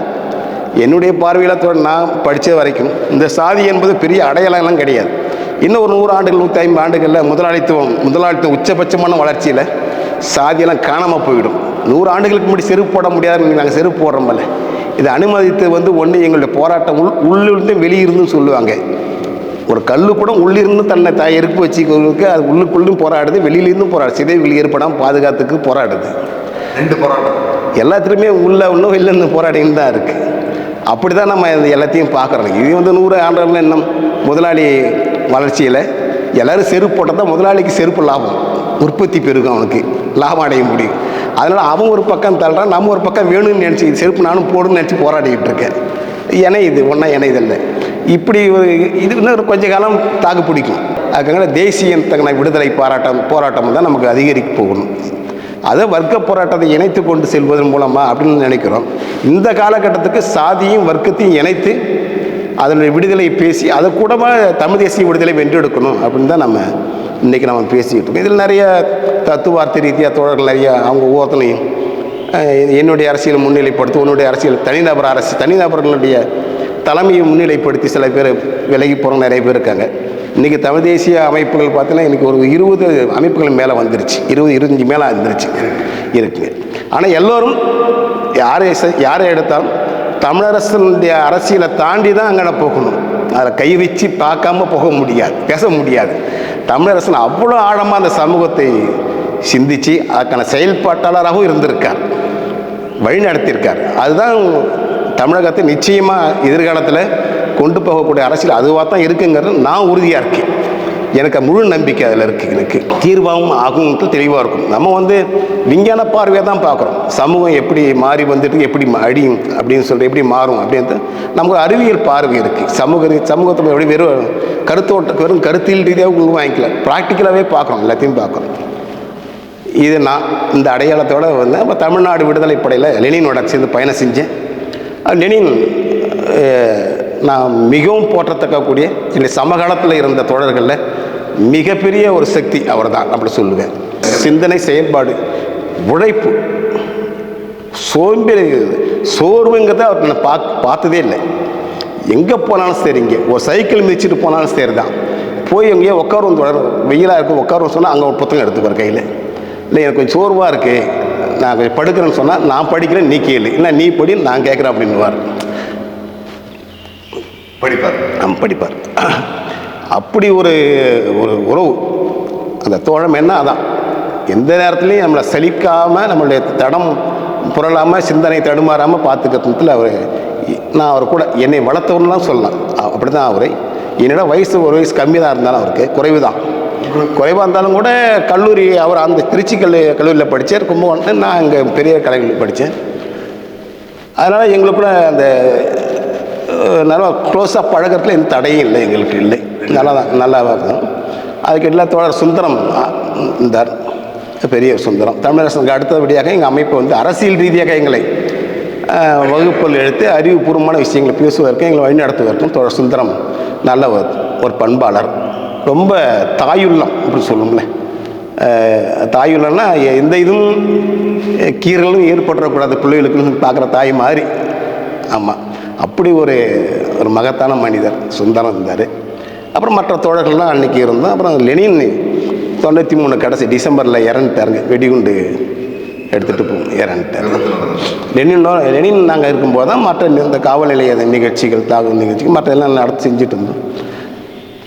என்னுடைய பார்வையில் தோட நான் படித்த வரைக்கும் இந்த சாதி என்பது பெரிய அடையாளம்லாம் கிடையாது. இன்னும் ஒரு நூறு ஆண்டுகள் நூற்றி ஐம்பது ஆண்டுகளில் முதலாளித்துவம் முதலாளித்துவம் உச்சபட்சமான வளர்ச்சியில் சாதியெல்லாம் காணாமல் போயிடும். நூறு ஆண்டுகளுக்கு முன்னாடி செருப்பு போட முடியாது நாங்கள் செருப்பு போடுறோம்ல இதை அனுமதித்து வந்து ஒன்று எங்களுடைய போராட்டம் உள் உள்ளிருந்தும் வெளியிருந்தும் சொல்லுவாங்க. ஒரு கல் கூட உள்ளிருந்து தன்னை தாய் எருப்பு வச்சுக்கிறதுக்கு அது உள்ளுக்குள்ளும் போராடுது வெளியிலிருந்தும் போராடுது. சிதை வெளி ஏற்படாமல் பாதுகாத்துக்கு போராடுது. ரெண்டு போராட்டம். எல்லாத்துலேயுமே உள்ள ஒன்றும் வெளிலேருந்து போராடின்னு தான் இருக்குது அப்படி தான் நம்ம எல்லாத்தையும் பார்க்குறோம். இது வந்து நூறு ஆண்டுகள் இன்னும் முதலாளி வளர்ச்சியில் எல்லோரும் செருப்பு போட்டால் தான் முதலாளிக்கு செருப்பு லாபம். உற்பத்தி பெருகும் அவனுக்கு. லாபம் அடைய முடியும். அதனால் அவன் ஒரு பக்கம் தள்ளுறான் நம்ம ஒரு பக்கம் வேணும்னு நினச்சி செருப்பு நானும் போடுன்னு நினச்சி போராடிக்கிட்டு இருக்கேன். இணையுது ஒன்றா இணையதில்லை இப்படி ஒரு இது இன்னும் கொஞ்ச காலம் தாக்கு பிடிக்கும். அதுக்காக தேசியத்தக்கன விடுதலை பாராட்டம் போராட்டம் தான் நமக்கு அதிகரிக்க போகணும். அதை வர்க்க போராட்டத்தை இணைத்து கொண்டு செல்வதன் மூலமாக அப்படின்னு நினைக்கிறோம். இந்த காலகட்டத்துக்கு சாதியும் வர்க்கத்தையும் இணைத்து அதனுடைய விடுதலை பேசி அதை கூடமா தமிழ் தேசிய விடுதலை வென்றெடுக்கணும் அப்படின்னு தான் நம்ம இன்றைக்கி நம்ம பேசிக்கிட்டு இருக்கோம். இதில் நிறைய தத்துவார்த்த ரீதியாக தோழர்கள் நிறைய அவங்க ஒவ்வொருத்தனையும் என்னுடைய அரசியலை முன்னிலைப்படுத்தி உன்னுடைய அரசியல் தனிநபர் அரசு தனிநபர்களுடைய தலைமையை முன்னிலைப்படுத்தி சில பேர் விலகி போகிறவங்க நிறைய பேர் இருக்காங்க. இன்றைக்கி தமிழ் தேசிய அமைப்புகள் பார்த்தீங்கன்னா இன்றைக்கி ஒரு இருபது அமைப்புகள் மேலே வந்துருச்சு. இருபது இருபத்தஞ்சி மேலே வந்துருச்சு. இருக்குங்க ஆனால் எல்லோரும் யாரை ச யாரை எடுத்தாலும் தமிழரசனுடைய அரசியலை தாண்டி தான் அங்கே போகணும். அதில் கை வச்சு பார்க்காம போக முடியாது பேச முடியாது. தமிழரசன் அவ்வளோ ஆழமாக அந்த சமூகத்தை சிந்தித்து அதுக்கான செயல்பாட்டாளராகவும் இருந்திருக்கார். வழி நடத்தியிருக்கார். அதுதான் தமிழகத்தை நிச்சயமாக எதிர்காலத்தில் கொண்டு போகக்கூடிய அரசியல் அதுவாக தான் இருக்குங்கிறது நான் உறுதியாக இருக்கேன். எனக்கு முழு நம்பிக்கை அதில் இருக்குது எனக்கு. தீர்வாகவும் ஆகும்ட்டு தெளிவாக இருக்கும். நம்ம வந்து விஞ்ஞான பார்வையாக தான் பார்க்குறோம். சமூகம் எப்படி மாறி வந்துட்டு எப்படி அடியும் அப்படின்னு சொல்லிட்டு எப்படி மாறும் அப்படின்ட்டு நமக்கு ஒரு அறிவியல் பார்வை இருக்குது சமூக சமூகத்தை எப்படி வெறும் கருத்தோட்ட வெறும் கருத்தியல் ரீதியாக உங்களுக்கு வாங்கிக்கல. ப்ராக்டிக்கலாகவே பார்க்குறோம் எல்லாத்தையும் பார்க்குறோம். இது நான் இந்த அடையாளத்தோடு வந்து அப்போ தமிழ்நாடு விடுதலை படையில் லெனினோட சேர்ந்து பயணம் செஞ்சேன். லெனின் நான் மிகவும் போற்றத்தக்கக்கூடிய என்னுடைய சமகாலத்தில் இருந்த தோழர்களில் மிகப்பெரிய ஒரு சக்தி அவர் தான் அப்படி சொல்லுவேன். சிந்தனை செயல்பாடு உழைப்பு சோம்பேறி சோர்வுங்கிறத அவர் நான் பாக் பார்த்ததே இல்லை. எங்கே போனாலும் சரிங்க ஒரு சைக்கிள் மிதிச்சிட்டு போனாலும் சரி தான் போய் எங்கேயோ உட்காரும் தொடர் வெயிலாக இருக்கும் உட்காரும் சொன்னால் அங்கே ஒரு புத்தகம் எடுத்துப்பார் கையில். இல்லை எனக்கு கொஞ்சம் சோர்வாக இருக்குது நான் கொஞ்சம் படுக்கிறேன்னு சொன்னால் நான் படிக்கிறேன் நீ கேளு. இல்லை நீ படி நான் கேட்குறேன் அப்படின்னுவார். படிப்பார். நம்ம படிப்பார். அப்படி ஒரு ஒரு உறவு. அந்த தோழம் என்ன அதான். எந்த நேரத்துலையும் நம்மளை சலிக்காமல் நம்மளுடைய தடம் புரளாமல் சிந்தனை தடுமாறாமல் பார்த்துக்கிறதுல அவர் நான் அவர் கூட என்னை வளர்த்தவன்லாம் சொல்லலாம். அப்படி தான் அவரை. என்னோட வயசு ஒரு வயசு கம்மி தான் இருந்தாலும் அவருக்கு. குறைவு தான் குறைவாக இருந்தாலும் கூட கல்லூரி அவர் அந்த திருச்சி கல்லூரி கல்லூரியில் படித்தார் கும்பகோணத்தில் நான் அங்கே பெரிய கலைகளில் படித்தேன் அதனால் எங்களுக்குள்ள அந்த நல்லா க்ளோஸாக பழகிறதுல எந்த தடையும் இல்லை எங்களுக்கு இல்லை. நல்லா தான் நல்லா இருக்கும். அதுக்கு எல்லா தோழர் சுந்தரம் இருந்தார் பெரிய சுந்தரம். தமிழரசனுக்கு அடுத்தபடியாக எங்கள் அமைப்பு வந்து அரசியல் ரீதியாக எங்களை வகுப்புகள் வகுப்பில் எடுத்து அறிவுபூர்வமான விஷயங்களை பேசுவதற்கும் எங்களை வழிநடத்துவதற்கும் தோழர் சுந்தரம் நல்ல ஒரு ஒரு பண்பாளர். ரொம்ப தாயுள்ளம் அப்படி சொல்லுங்களேன் தாயுள்ளம்னா எ- எந்த இதுவும் கீரலும் கீறலும் ஏற்பட்டுறக்கூடாது பிள்ளைகளுக்குன்னு பார்க்குற தாய் மாதிரி. ஆமாம் அப்படி ஒரு ஒரு மகத்தான மனிதர் சுந்தரம் இருந்தார். அப்புறம் மற்ற தோழர்கள்லாம் அன்றைக்கி இருந்தோம். அப்புறம் லெனின் தொண்ணூற்றி மூணு கடைசி டிசம்பரில் இறந்துட்டாருங்க. வெடிகுண்டு எடுத்துகிட்டு போ இறந்துட்டார். லெனின் லெனின் நாங்கள் இருக்கும்போது தான் மற்ற இந்த காவல் நிலைய நிகழ்ச்சிகள் தாக்கும் நிகழ்ச்சிகள் மற்ற எல்லாம் நடத்தி செஞ்சுட்டு இருந்தோம்.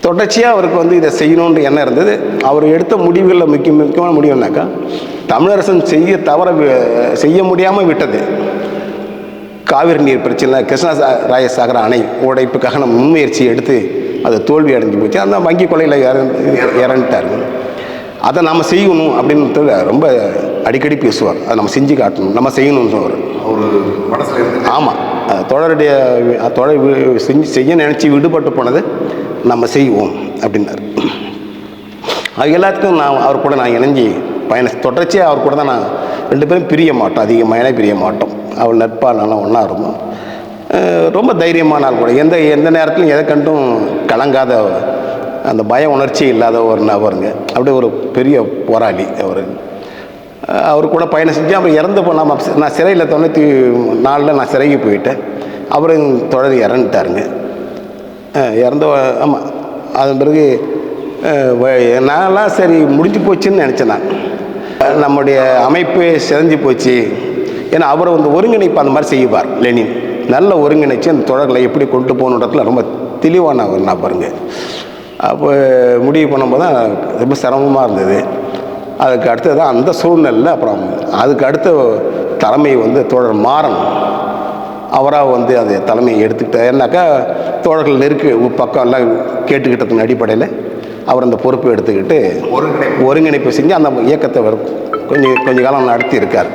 தொடர்ச்சியாக அவருக்கு வந்து இதை செய்யணுன்ற எண்ணம் இருந்தது. அவர் எடுத்த முடிவுகளில் முக்கிய முக்கியமான முடிவுனாக்கா தமிழரசன் செய்ய தவற செய்ய முடியாமல் விட்டது. காவிரி நீர் பிரச்சனை கிருஷ்ணராய சாகர அணை உடைப்புக்காக நம்ம முன்முயற்சி எடுத்து அது தோல்வி அடைஞ்சு போச்சு. அந்த வங்கி கொலையில் இறந்து இறந்துட்டார். அதை நம்ம செய்யணும் அப்படின்னு ரொம்ப அடிக்கடி பேசுவார். அதை நம்ம செஞ்சு காட்டணும். நம்ம செய்யணும்னு அவர் ஒரு மனசில் இருந்து ஆமாம் தொடருடைய தொடர் செஞ்சு செய்ய நினச்சி விடுபட்டு போனது நம்ம செய்வோம் அப்படின்னாரு. அது எல்லாத்துக்கும் நான் அவர் கூட நான் இணைஞ்சி பயண தொடர்ச்சியாக அவர் கூட தான் நான் ரெண்டு பேரும் பிரிய மாட்டோம். அதிகமாக பிரிய மாட்டோம். அவள் நட்பாக நல்லா ஒன்றா இருந்தோம் ரொம்ப தைரியமான ஆள் கூட. எந்த எந்த நேரத்துலையும் எதை கண்டும் கலங்காத அந்த பய உணர்ச்சி இல்லாத ஒரு நபருங்க. அப்படியே ஒரு பெரிய போராளி அவர். அவர் கூட பயணம் செஞ்சு அப்புறம் இறந்து போன நான் சிறையில் தொண்ணூற்றி நாலில் நான் சிறைக்கு போயிட்டேன். அவரும் தொடர் இறந்துட்டாருங்க. இறந்து இறந்த ஆமாம் அதன் பிறகு நான்லாம் சரி முடிஞ்சு போச்சுன்னு நினச்சேன் நான். நம்முடைய அமைப்பு சிதைஞ்சு போச்சு. ஏன்னா அவர் வந்து ஒருங்கிணைப்பு அந்த மாதிரி செய்வார் லெனின். நல்ல ஒருங்கிணைச்சு அந்த தொடர்களை எப்படி கொண்டு போகணுன்றதுல ரொம்ப தெளிவான ஒரு நபருங்க அப்போ முடிவு பண்ணும்போது தான் ரொம்ப சிரமமாக இருந்தது. அதுக்கு அடுத்தது தான் அந்த சூழ்நிலையில் அப்புறம் அதுக்கு அடுத்த தலைமை வந்து தோழர் மாறன் அவராக வந்து அது தலைமையை எடுத்துக்கிட்டார். ஏன்னாக்கா தோழர்கள் நெருக்கு பக்கம் எல்லாம் கேட்டுக்கிட்டதன் அடிப்படையில் அவர் அந்த பொறுப்பை எடுத்துக்கிட்டு ஒருங்கிணைப்பு. செஞ்சு அந்த இயக்கத்தை கொஞ்சம் கொஞ்ச காலம் நடத்தி இருக்கார்